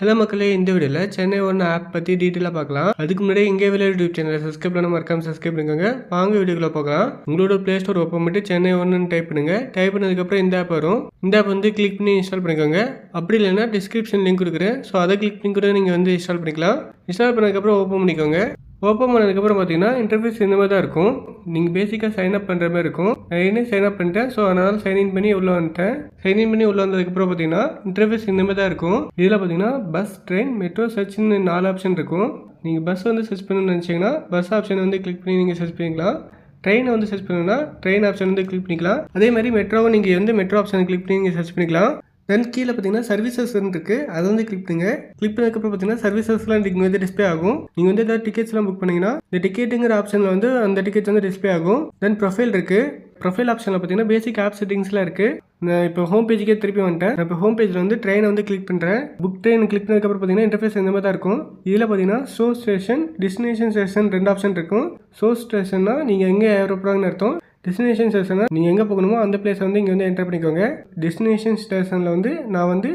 Hello மக்களே இந்த வீடியோவில் சென்னை ஒன்று ஆப் பற்றி டீட்டெயிலாக பார்க்கலாம். அதுக்கு முன்னாடி இங்கே விளையாடு யூடியூப் சேனலை சப்ஸ்கிரைப் பண்ண மறக்காம சப்ஸ்கிரைப் பண்ணிக்கோங்க. வாங்க வீடியோக்குள்ள பார்க்கலாம் உங்களோட ப்ளே ஸ்டோர் ஓப்பன் பண்ணிட்டு சென்னை ஒன்றுன்னு டைப் பண்ணுங்க. டைப் பண்ணதுக்கப்புறம் இந்த ஆப் வரும். இந்த ஆப் வந்து கிளிக் பண்ணி இன்ஸ்டால் பண்ணிக்கோங்க. அப்படி இல்லைன்னா டிஸ்கிரிப்ஷன் லிங்க் கொடுக்குறேன். ஸோ அதை கிளிக் பண்ணி கூட நீங்கள் வந்து இன்ஸ்டால் பண்ணிக்கலாம். இன்ஸ்டால் பண்ணதுக்கப்புறம் ஓப்பன் பண்ணிக்கோங்க. ஓப்பன் பண்ணதுக்கப்புறம் பார்த்தீங்கன்னா இன்டர்ஃபேஸ் இந்த மாதிரி தான் இருக்கும். நீங்கள் பேசிக்காக சைன் அப் பண்ணுற மாதிரி இருக்கும். நான் என்ன சைன் அப் பண்ணிட்டேன். ஸோ அதனால் சைன் இன் பண்ணி உள்ளே வந்துட்டேன். சைன் இன் பண்ணி உள்ளே வந்ததுக்கப்புறம் பார்த்தீங்கன்னா இன்டர்ஃபேஸ் இந்த மாதிரி தான் இருக்கும். இதில் பார்த்தீங்கன்னா பஸ் ட்ரெயின் மெட்ரோ சர்ச்னு நாலு ஆப்ஷன் இருக்கும். நீங்கள் பஸ் வந்து சர்ச் பண்ணணும்னு நினச்சிங்கன்னா பஸ் ஆப்ஷன் வந்து கிளிக் பண்ணி நீங்கள் சர்ச் பண்ணிக்கலாம். ட்ரெயினை வந்து சர்ச் பண்ணணும்னா ட்ரெயின் ஆப்ஷன் வந்து கிளிக் பண்ணிக்கலாம். அதே மாதிரி மெட்ரோவை நீங்கள் வந்து மெட்ரோ ஆப்ஷன் கிளிக் பண்ணி நீங்கள் சர்ச் பண்ணிக்கலாம். தென் கீழே பார்த்தீங்கன்னா சர்வீசஸ் இருக்கு. அதை வந்து கிளிக் பண்ணுங்க. கிளிக் பண்ணதுக்கப்புறம் பார்த்தீங்கன்னா சர்வீசஸ்லாம் இங்கே வந்து டிஸ்பிளே ஆகும். நீங்கள் வந்து ஏதாவது டிக்கெட்ஸ்லாம் புக் பண்ணீங்கன்னா இந்த டிக்கெட்டுங்கிற ஆப்ஷனில் வந்து அந்த டிக்கெட்ஸ் வந்து டிஸ்பிளே ஆகும். தென் ப்ரொஃபைல் இருக்குது ப்ரொஃபைல் ஆப்ஷனில் பார்த்தீங்கன்னா பேசிக் ஆப் செட்டிங்ஸ்லாம் இருக்குது நான் இப்போ ஹோம் பேஜுக்கே திருப்பி வந்துட்டேன். நான் இப்போ ஹோம் பேஜில் வந்து ட்ரெயினை வந்து கிளிக் பண்ணுறேன் புக் ட்ரெயின் கிளிக் பண்ணதுக்கப்புறம் பார்த்தீங்கன்னா இன்டர்ஃபேஸ் இந்த மாதிரி தான் இருக்கும். இதில் பார்த்தீங்கன்னா சோ ஸ்டேஷன் டெஸ்டினேஷன் ஸ்டேஷன் ரெண்டு ஆப்ஷன் இருக்கும். ஷோ ஸ்டேஷன்னா நீங்கள் எங்கே ஏறப்போறாங்கன்னு அர்த்தம். டெஸ்டினேஷன் ஸ்டேஷனை நீங்கள் எங்கே போகணுமோ அந்த பிளேஸ் வந்து இங்கே வந்து என்டர் பண்ணிக்கோங்க. டெஸ்டினேஷன் ஸ்டேஷனில் வந்து நான் வந்து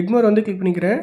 எக்மோர் வந்து கிளிக் பண்ணிக்கிறேன்.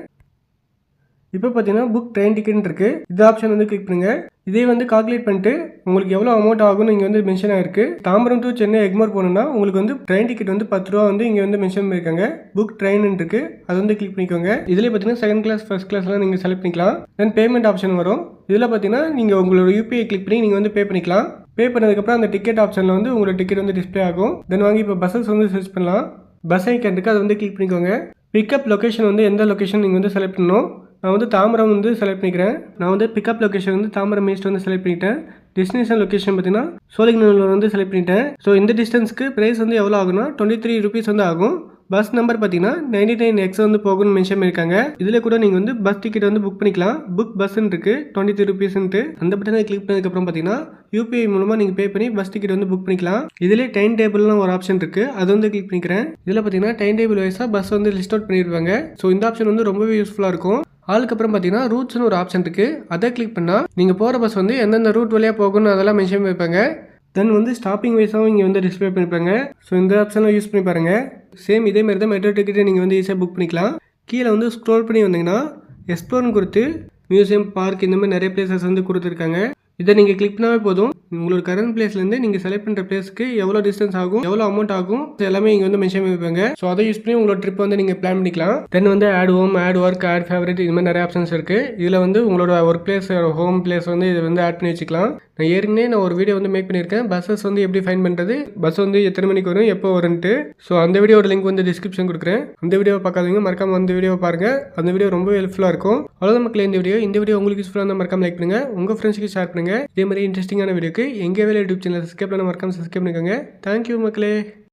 இப்போ பார்த்தீங்கன்னா புக் ட்ரெயின் டிக்கெட் இருக்குது இது ஆப்ஷன் வந்து கிளிக் பண்ணுங்கள் இதே வந்து கால்குலேட் பண்ணிட்டு உங்களுக்கு எவ்வளோ அமௌண்ட் ஆகும்னு இங்கே வந்து மென்ஷன் ஆயிருக்கு. தாம்பரம் டு சென்னை எக்மோர் போகணுன்னா உங்களுக்கு வந்து ட்ரெயின் டிக்கெட் வந்து பத்து ரூபா வந்து இங்கே வந்து மென்ஷன் பண்ணியிருக்காங்க புக் ட்ரெயின் இருக்கு. அது வந்து கிளிக் பண்ணிக்கோங்க. இதில் பார்த்தீங்கன்னா செகண்ட் கிளாஸ் ஃபர்ஸ்ட் கிளாஸ்லாம் நீங்கள் செலக்ட் பண்ணிக்கலாம். தென் பேமெண்ட் ஆப்ஷன் வரும். இதில் பார்த்தீங்கன்னா நீங்கள் உங்களோட யூபிஐ கிளிக் பண்ணி நீங்கள் வந்து பே பண்ணிக்கலாம். பே பண்ணதுக்கப்புறம் அந்த டிக்கெட் ஆப்ஷனில் வந்து உங்களோட டிக்கெட் வந்து டிஸ்ப்ளே ஆகும். தென் வாங்கி இப்போ பஸ்ஸஸ் வந்து சர்ச் பண்ணலாம். பஸ் ஐக்கன் இருக்குது அதை வந்து கிளிக் பண்ணிக்கோங்க. பிக்கப் லொக்கேஷன் வந்து எந்த லொக்கேஷன் நீங்கள் வந்து செலக்ட் பண்ணணும்? நான் வந்து தாம்பரம் வந்து செலக்ட் பண்ணிக்கிறேன். நான் வந்து பிக்கப் லொக்கேஷன் வந்து தாம்பரம் ஈஸ்ட் வந்து செலக்ட் பண்ணிட்டேன். டெஸ்டினேஷன் லொக்கேஷன் பார்த்தீங்கன்னா சோழிங்கநல்லூர் வந்து செலக்ட் பண்ணிட்டேன். ஸோ இந்த டிஸ்டன்ஸ்க்கு ப்ரைஸ் வந்து எவ்வளோ ஆகும்னா டுவெண்ட்டி த்ரீ ருபீஸ் வந்து ஆகும். பஸ் நம்பர் பார்த்தீங்கன்னா நைன்டி நைன் எக்ஸ் வந்து போகணும்னு மென்ஷன் பண்ணியிருக்காங்க. இதில் கூட நீங்கள் வந்து பஸ் டிக்கெட் வந்து புக் பண்ணிக்கலாம். புக் பஸ்ன்னு இருக்குது டுவெண்ட்டி த்ரீ ருபீஸ்ன்ட்டு அந்த பட்டனை கிளிக் பண்ணதுக்கப்புறம் பார்த்தீங்கன்னா யூபிஐ மூலமாக நீங்கள் பே பண்ணி பஸ் டிக்கெட் வந்து புக் பண்ணிக்கலாம். இதிலே டைம் டேபிள்லாம் ஒரு ஆப்ஷன் இருக்குது அது வந்து கிளிக் பண்ணிக்கிறேன். இதில் பார்த்தீங்கன்னா டைம் டேபிள் வைஸாக பஸ் வந்து லிஸ்ட் அவுட் பண்ணியிருப்பாங்க ஸோ இந்த ஆப்ஷன் வந்து ரொம்பவே யூஸ்ஃபுல்லாக இருக்கும். அதுக்கப்புறம் பார்த்தீங்கன்னா ரூட்ஸ்னு ஒரு ஆப்ஷன் இருக்குது அதை கிளிக் பண்ணால் நீங்கள் போகிற பஸ் வந்து எந்தெந்த ரூட் வழியாக போகணும்னு அதெல்லாம் மென்ஷன் பண்ணிப்பாங்க தென் வந்து ஸ்டாப்பிங் வைஸாகவும் இங்கே வந்து டிஸ்பிளே பண்ணியிருப்பாங்க. ஸோ இந்த ஆப்ஷன்லாம் யூஸ் பண்ணி பாருங்கள் சேம் இதே மாதிரி தான் மெட்ரோ டிக்கெட்டை நீங்கள் வந்து ஈஸியாக புக் பண்ணிக்கலாம். கீழே வந்து ஸ்க்ரோல் பண்ணி வந்தீங்கன்னா எக்ஸ்ப்ளோர்னு கொடுத்து மியூசியம் பார்க் இந்த மாதிரி நிறைய பிளேசஸ் வந்து கொடுத்துருக்காங்க. இதை நீங்கள் கிளிக் பண்ணாவே போதும். உங்களோட கரண்ட் பிளேஸ்லேருந்து நீங்கள் செலக்ட் பண்ணுற பிளேஸ்க்கு எவ்வளோ டிஸ்டன்ஸ் ஆகும் எவ்வளோ அமௌண்ட் ஆகும் இது எல்லாமே இங்கே வந்து மென்ஷன் பண்ணிருப்பாங்க ஸோ அதை யூஸ் பண்ணி உங்களோட ட்ரிப் வந்து நீங்கள் பிளான் பண்ணிக்கலாம். தென் வந்து add home add work add favourite இது மாதிரி நிறைய ஆப்ஷன்ஸ் இருக்குது இதில் வந்து உங்களோட ஒர்க் பிளேஸ் ஹோம் பிளேஸ் வந்து இது வந்து ஆட் பண்ணி வச்சுக்கலாம். நான் ஏற்கனவே நான் ஒரு வீடியோ வந்து மேக் பண்ணியிருக்கேன். பஸ்ஸஸ் வந்து எப்படி ஃபைன் பண்ணுறது பஸ் வந்து எத்தனை மணிக்கு வரும் எப்போ வரும்ட்டு ஸோ அந்த வீடியோட லிங்க் வந்து டிஸ்கிரிப்ஷன் கொடுக்குறேன். அந்த வீடியோ பார்க்காதீங்க மறக்காம அந்த வீடியோ பாருங்கள் அந்த வீடியோ ரொம்ப ஹெல்ப்ஃபுல்லாக இருக்கும். அவ்வளோதான் மக்கள் இந்த வீடியோ இந்த வீடியோ உங்களுக்கு யூஸ்ஃபுல்லாக இருந்தால் மறக்காம லைக் பண்ணுங்கள் உங்கள் ஃப்ரெண்ட்ஸ்க்கு ஷேர் பண்ணுங்கள் இதே மாதிரி இன்ட்ரெஸ்டிங்கான வீடியோக்கு எங்கே வேலை யூடியூப் சேனல் சப்ஸ்கிரைப் பண்ண மறக்காம சப்ஸ்கிரைப் பண்ணிக்கோங்க. தேங்க்யூ மக்களே.